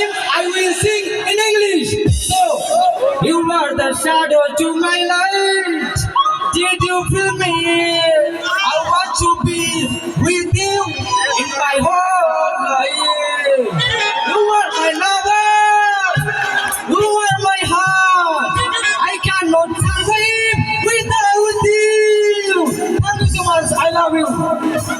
time I will sing in English. So, you are the shadow to my light. Did you feel me? I want to be with you in my whole life. You are my lover. You are my heart. I cannot survive without you. I love you.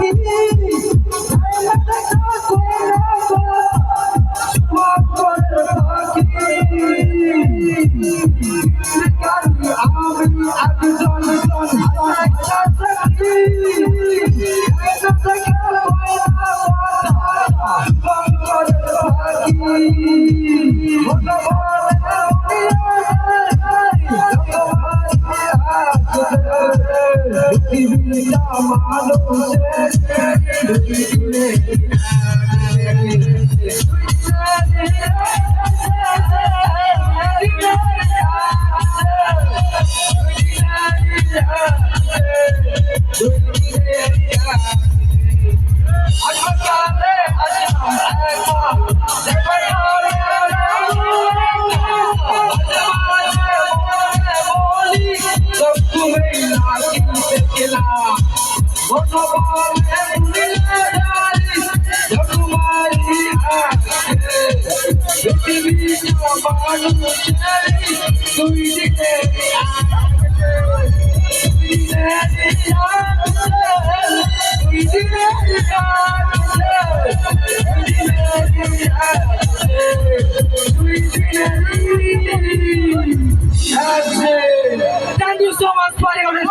Thank you মানুষের so much.